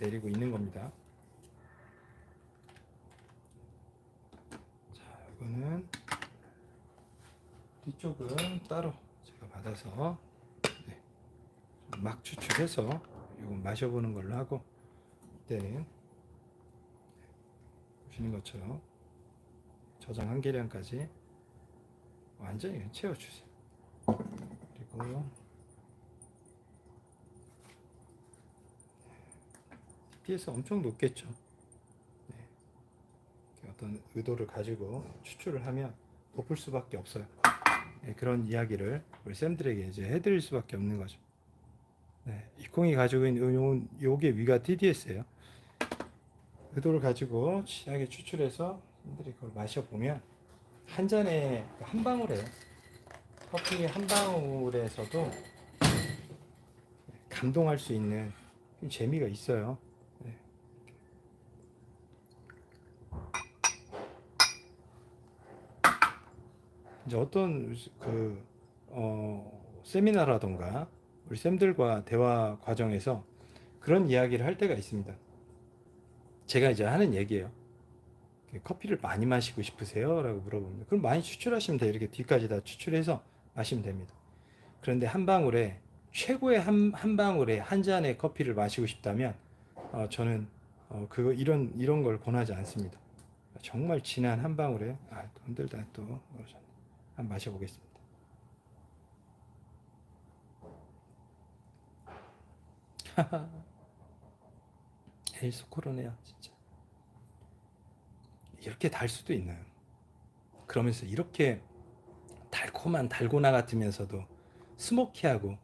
내리고 있는 겁니다. 자, 이거는 뒤쪽은 따로 제가 받아서 네, 막 추출해서 이거 마셔보는 걸로 하고 이때는 보시는 것처럼 저장 한계량까지 완전히 채워주세요. 그리고 TPS 엄청 높겠죠. 네. 어떤 의도를 가지고 추출을 하면 높을 수밖에 없어요. 네, 그런 이야기를 우리 쌤들에게 이제 해드릴 수밖에 없는 거죠. 네, 이 콩이 가지고 있는 요, 요게 위가 TDS예요. 의도를 가지고 진하게 추출해서 쌤들이 그걸 마셔보면 한 잔에 한 방울에 커피 한 방울에서도 감동할 수 있는 재미가 있어요. 이제 어떤 그 어, 세미나라던가 우리 쌤들과 대화 과정에서 그런 이야기를 할 때가 있습니다. 제가 이제 하는 얘기예요. 커피를 많이 마시고 싶으세요? 라고 물어봅니다. 그럼 많이 추출하시면 돼요. 이렇게 뒤까지 다 추출해서 마시면 됩니다. 그런데 한 방울에 최고의 한, 한 방울에 한 잔의 커피를 마시고 싶다면 어, 저는 어, 그거 이런 이런 걸 권하지 않습니다. 정말 진한 한 방울에 아, 또 흔들다 또. 한번 마셔보겠습니다. 에이스 코로네요 진짜. 이렇게 달 수도 있나요? 그러면서 이렇게 달콤한 달고나 같으면서도 스모키하고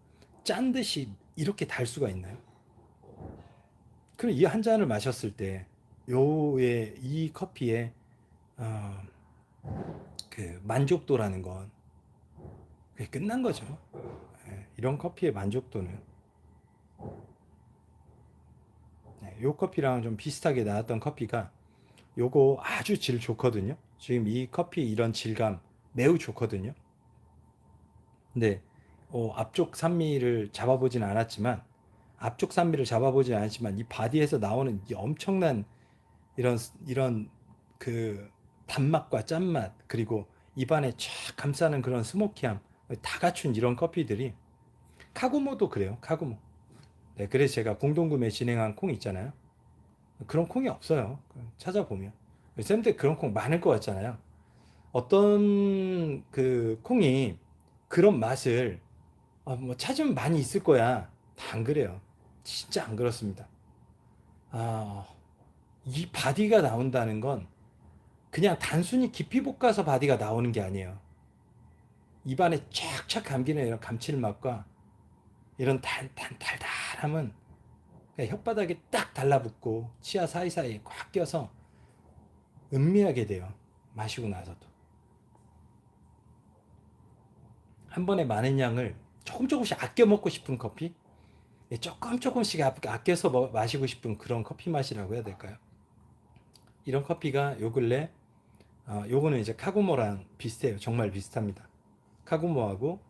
짠 듯이 이렇게 달 수가 있나요? 그럼 이 한 잔을 마셨을 때 요의 이 커피의 어, 그 만족도라는 건 그게 끝난 거죠. 예, 이런 커피의 만족도는 네, 요 커피랑 좀 비슷하게 나왔던 커피가 요거 아주 질 좋거든요. 지금 이 커피 이런 질감 매우 좋거든요. 근데 어, 앞쪽 산미를 잡아보진 않았지만 앞쪽 산미를 잡아보진 않았지만 이 바디에서 나오는 이 엄청난 이런 이런 그 단맛과 짠맛 그리고 입안에 쫙 감싸는 그런 스모키함 다 갖춘 이런 커피들이 카구모도 그래요. 카구모. 네, 그래서 제가 공동구매 진행한 콩 있잖아요. 그런 콩이 없어요. 찾아보면. 쌤들 그런 콩 많을 것 같잖아요. 어떤 그 콩이 그런 맛을 아, 뭐 찾으면 많이 있을 거야. 다 안 그래요. 진짜 안 그렇습니다. 아, 이 바디가 나온다는 건 그냥 단순히 깊이 볶아서 바디가 나오는 게 아니에요. 입안에 쫙쫙 감기는 이런 감칠맛과 이런 단, 단, 달달함은 혓바닥에 딱 달라붙고 치아 사이사이에 꽉 껴서 음미하게 돼요. 마시고 나서도. 한 번에 많은 양을 조금 조금씩 아껴 먹고 싶은 커피? 예, 조금 조금씩 아- 아껴서 뭐- 마시고 싶은 그런 커피 맛이라고 해야 될까요? 이런 커피가 요 근래 어, 요거는 이제 카구모랑 비슷해요. 정말 비슷합니다. 카구모하고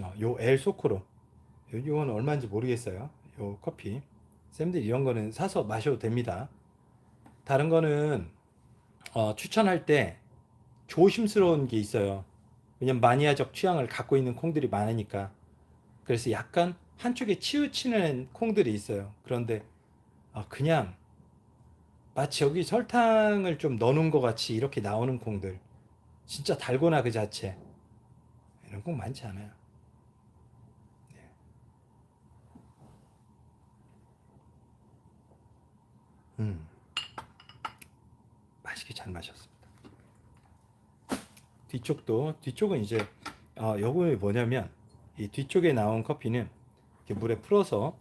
어, 요 엘소코로 요- 요거는 얼마인지 모르겠어요. 요 커피 쌤들 이런 거는 사서 마셔도 됩니다. 다른 거는 어, 추천할 때 조심스러운 게 있어요. 왜냐면 마니아적 취향을 갖고 있는 콩들이 많으니까. 그래서 약간 한쪽에 치우치는 콩들이 있어요. 그런데 아, 그냥 마치 여기 설탕을 좀 넣어놓은 것 같이 이렇게 나오는 콩들. 진짜 달고나 그 자체. 이런 콩 많지 않아요. 네. 음. 맛있게 잘 마셨습니다. 뒤쪽도 뒤쪽은 이제 어, 요거 뭐냐면 이 뒤쪽에 나온 커피는 물에 풀어서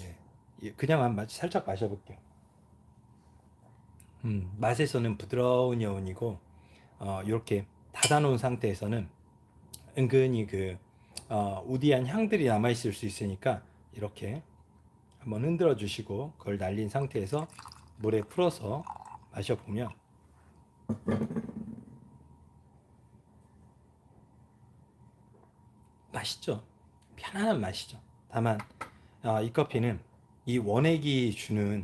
예, 이- 그냥 한 마치 살짝 마셔볼게요. 음, 맛에서는 부드러운 여운이고 어, 이렇게 닫아놓은 상태에서는 은근히 그 어, 우디한 향들이 남아 있을 수 있으니까 이렇게 한번 흔들어 주시고 그걸 날린 상태에서 물에 풀어서 마셔 보면 맛있죠. 편안한 맛이죠. 다만 아, 이 커피는 이 원액이 주는